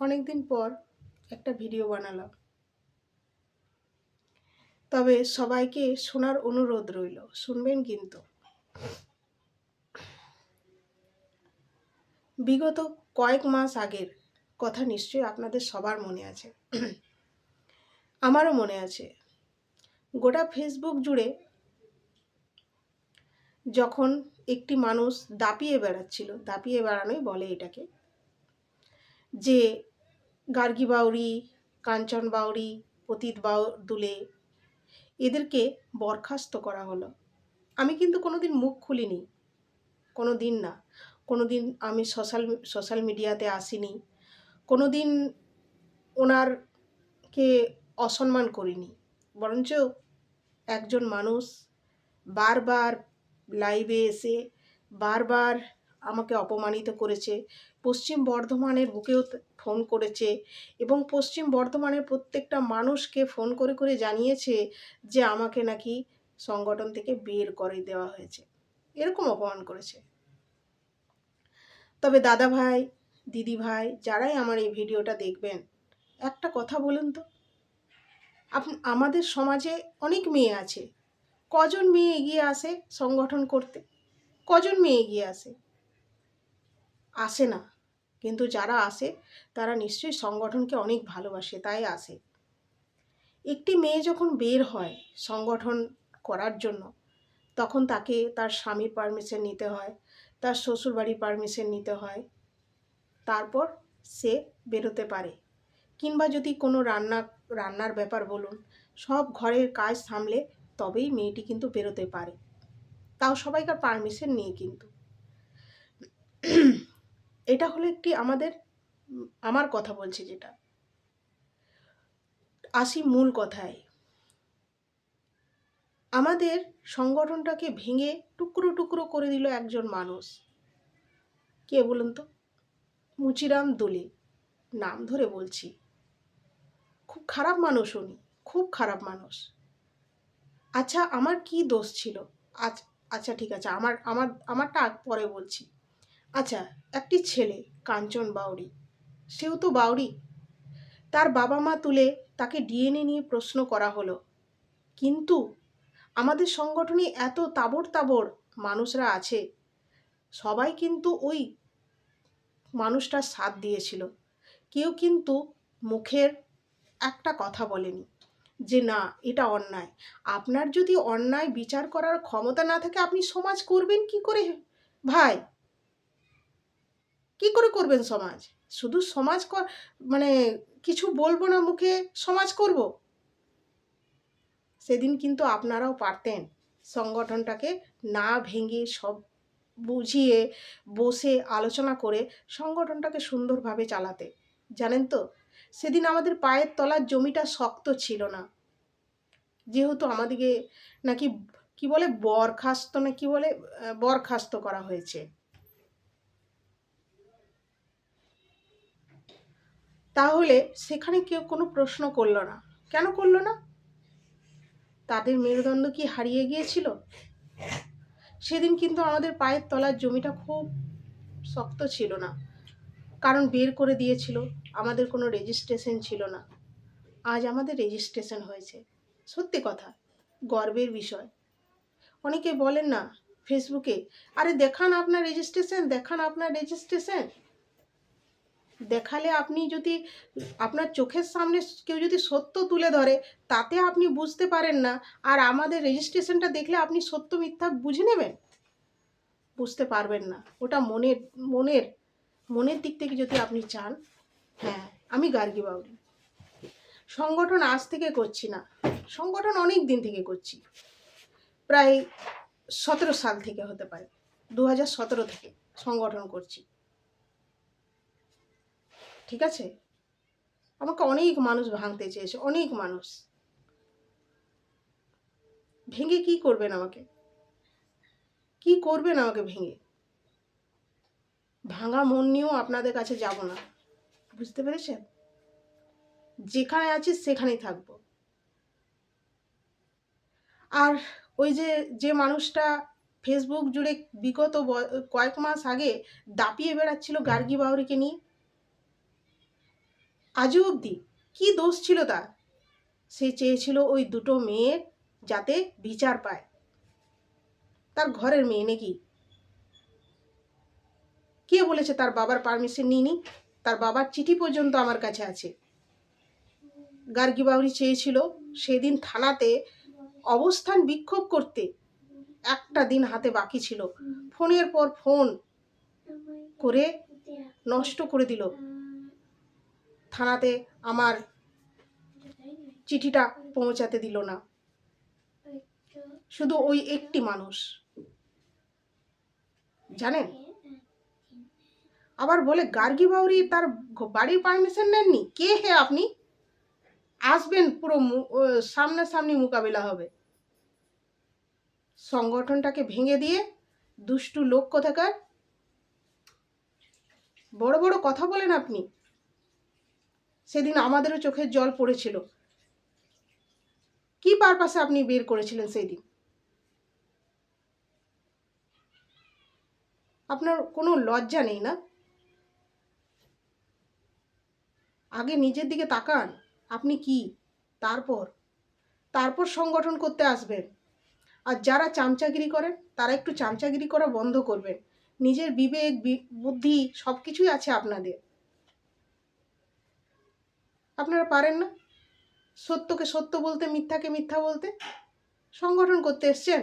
অনেক দিন পর একটা ভিডিও বানালাম। তবে সবাইকে শোনার অনুরোধ রইল, শুনবেন কিন্তু। বিগত কয়েক মাস আগের কথা নিশ্চয়ই আপনাদের সবার মনে আছে। আমারও মনে আছে। গোটা ফেসবুক জুড়ে যখন একটি মানুষ দাপিয়ে বেড়াচ্ছিল, দাপিয়ে বেড়ানোই বলে এটাকে, যে গার্গী বাউরি কাঞ্চন বাউরি পতিত বাউ দুলে এদেরকে বরখাস্ত করা হলো। আমি কিন্তু কোনো দিন মুখ খুলিনি কোনো দিন না। কোনো দিন আমি সোশ্যাল সোশ্যাল মিডিয়াতে আসিনি। কোনো দিন ওনারকে অসম্মান করিনি। বরঞ্চ একজন মানুষ বারবার লাইভে এসে, বারবার আমাকে অপমানিত করেছে। পশ্চিম বর্ধমানের বুকেও ফোন করেছে এবং পশ্চিম বর্ধমানের প্রত্যেকটা মানুষকে ফোন করে করে জানিয়েছে যে আমাকে নাকি সংগঠন থেকে বের করে দেওয়া হয়েছে। এরকম অপমান করেছে। তবে দাদা ভাই, দিদি ভাই যারাই আমার এই ভিডিওটা দেখবেন, একটা কথা বলুন তো। আমাদের সমাজে অনেক মেয়ে আছে। কজন মেয়ে এগিয়ে আসে সংগঠন করতে? কজন মেয়ে এগিয়ে আসে? আসে না। কিন্তু যারা আসে, তারা নিশ্চয়ই সংগঠনকে অনেক ভালোবাসে, তাই আসে। একটি মেয়ে যখন বের হয় সংগঠন করার জন্য, তখন তাকে তার স্বামীর পারমিশন নিতে হয়, তার শ্বশুরবাড়ির পারমিশন নিতে হয়, তারপর সে বেরোতে পারে। কিংবা যদি কোনো রান্না, রান্নার ব্যাপার বলুন, সব ঘরের কাজ সামলে তবেই মেয়েটি কিন্তু বেরোতে পারে। তাও সবাইকার পারমিশন নিয়ে কিন্তু। এটা হলো একটি আমাদের, আমার কথা বলছি যেটা। আসি মূল কথায়। আমাদের সংগঠনটাকে ভেঙে টুকরো টুকরো করে দিল একজন মানুষ। কে বলুন তো? মুচিরাম দোলে, নাম ধরে বলছি। খুব খারাপ মানুষ উনি, খুব খারাপ মানুষ। আচ্ছা আমার কি দোষ ছিল? আচ্ছা আচ্ছা ঠিক আছে, আমার আমার, আমারটা পরে বলছি। আচ্ছা একটি ছেলে, কাঞ্চন বাউরি সেও তো বাউরি তার বাবা মা তুলে তাকে ডিএনএ নিয়ে প্রশ্ন করা হলো। কিন্তু আমাদের সংগঠনে এত তাবড় তাবড় মানুষরা আছে, সবাই কিন্তু ওই মানুষটার সাথ দিয়েছিল। কেউ কিন্তু মুখের একটা কথা বলেনি যে, না, এটা অন্যায়। আপনার যদি অন্যায় বিচার করার ক্ষমতা না থাকে, আপনি সমাজ করবেন কি করে? ভাই কি করে করবেন সমাজ? শুধু সমাজ মানে কিছু বলব না মুখে, সমাজ করব? সেদিন কিন্তু আপনারাও পারতেন সংগঠনটাকে না ভেঙে সব বুঝিয়ে বসে আলোচনা করে সংগঠনটাকে সুন্দরভাবে চালাতে। জানেন তো, সেদিন আমাদের পায়ের তলার জমিটা শক্ত ছিল না। যেহেতু আমাদেরকে নাকি কি বলে বরখাস্ত না কি বলে বরখাস্ত করা হয়েছে। তাহলে সেখানে কেউ কোনো প্রশ্ন করল না। কেন করল না? তাদের মেরুদণ্ড কি হারিয়ে গিয়েছিল? সেদিন কিন্তু আমাদের পায়ের তলার জমিটা খুব শক্ত ছিল না। কারণ বের করে দিয়েছিল। আমাদের কোনো রেজিস্ট্রেশন ছিল না। আজ আমাদের রেজিস্ট্রেশন হয়েছে। সত্যি কথা, গর্বের বিষয়। অনেকে বলেন না ফেসবুকে আরে দেখান আপনার রেজিস্ট্রেশন দেখান আপনার রেজিস্ট্রেশন দেখালে আপনি যদি, আপনার চোখের সামনে কেউ যদি সত্য তুলে ধরে, তাতে আপনি বুঝতে পারেন না, আর আমাদের রেজিস্ট্রেশনটা দেখলে আপনি সত্য মিথ্যা বুঝে নেবেন। বুঝতে পারবেন না। ওটা মনের মনের মনের দিক থেকে যদি আপনি চান হ্যাঁ আমি গার্গী বাউরি। সংগঠন আজ থেকে করছি না। সংগঠন অনেক দিন থেকে করছি। প্রায় সতেরো সাল থেকে হতে পারে। দু হাজার সতেরো থেকে সংগঠন করছি। ঠিক আছে? আমাকে অনেক মানুষ ভাঙতে চেয়েছে, অনেক মানুষ। ভেঙে কি করবেন আমাকে? কি করবেন আমাকে ভেঙে? ভাঙা মন নিয়েও আপনাদের কাছে যাব না। বুঝতে পেরেছেন? যেখানে আছি সেখানেই থাকব। আর ওই যে যে মানুষটা ফেসবুক জুড়ে বিগত কয়েক মাস আগে দাপিয়ে বেড়াচ্ছিল গার্গী বাউরিকে নিয়ে আজও অবধি কী দোষ ছিল তার? সে চেয়েছিল ওই দুটো মেয়ের যাতে বিচার পায়। তার ঘরের মেয়ে নাকি? কে বলেছে তার বাবার পারমিশন নিইনি? তার বাবার চিঠি পর্যন্ত আমার কাছে আছে। গার্গী বাউরি চেয়েছিল সেদিন থানাতে অবস্থান বিক্ষোভ করতে। একটা দিন হাতে বাকি ছিল। ফোনের পর ফোন করে নষ্ট করে দিল। থানাতে আমার চিঠিটা পৌঁছাতে দিল না। শুধু ওই একটি মানুষ। জানেন? আবার বলে, গার্গী বাউরি তার বাড়ির পারমিশন নেননি? কে হে আপনি? আসবেন পুরো সামনাসামনি মোকাবিলা হবে। সংগঠনটাকে ভেঙে দিয়ে দুষ্টু লোক কোথাকার? বড় বড় কথা বলেন আপনি। সেদিন আমাদেরও চোখের জল পড়েছিল। কি পারপাসে আপনি বের করেছিলেন সেই দিন আপনার কোনো লজ্জা নেই না? আগে নিজের দিকে তাকান, আপনি কি? তারপর তারপর সংগঠন করতে আসবেন। আর যারা চামচাগিরি করেন, তারা একটু চামচাগিরি করা বন্ধ করবেন। নিজের বিবেক বুদ্ধি সব কিছুই আছে আপনাদের। আপনারা পারেন না? সত্যকে সত্য বলতে মিথ্যাকে মিথ্যা বলতে সংগঠন করতে এসছেন?